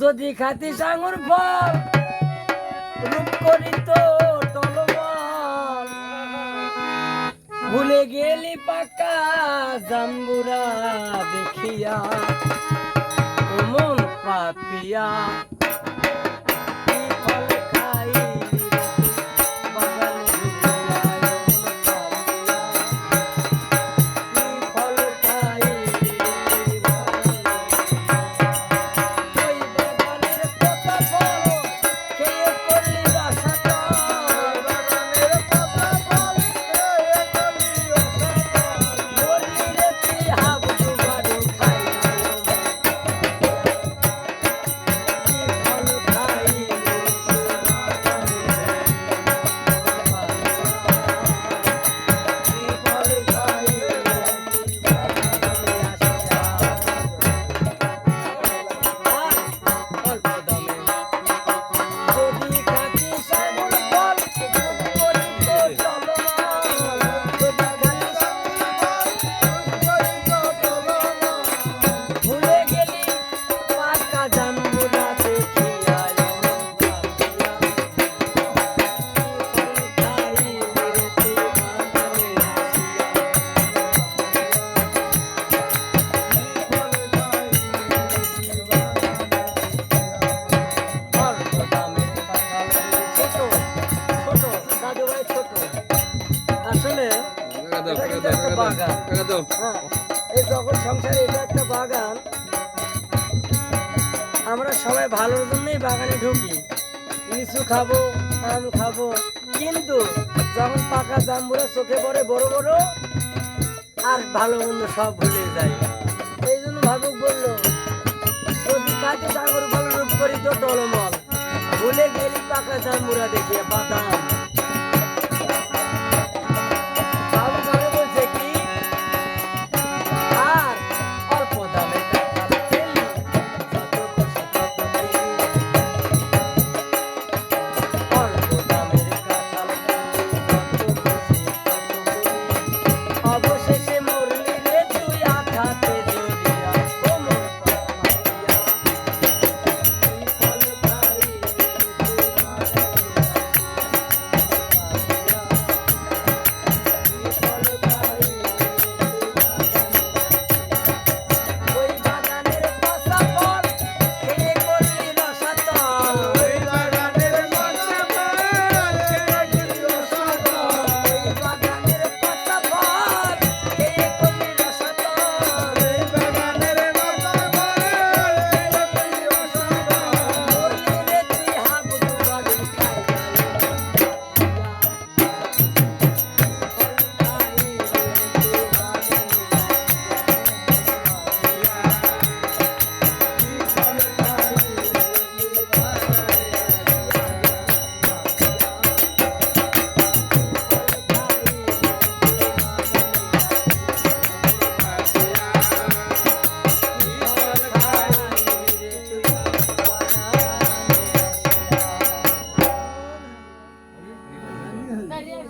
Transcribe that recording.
যদি খাতি আঙুর ফল রূপ করি তো টলমল, ভুলে গেলি পাকা জাম্বুরা দেখিয়া মন পাপিয়া। হ্যাঁ, এই জগৎ সংসারে এটা একটা বাগান আমরা সবাই ভালোর জন্যই বাগানে ঢুকি। লিচু খাব আম খাব কিন্তু যখন পাকা জাম্বুরা চোখে পড়ে বড় বড় আর ভালো মন্দ সব ভুলে যায়। এই জন্য ভাবুক বলল যদি কাজে ফল রূপ করি তো টলমল। ভুলে গেলি পাকা জাম্বুরা দেখিয়ে বাদাম।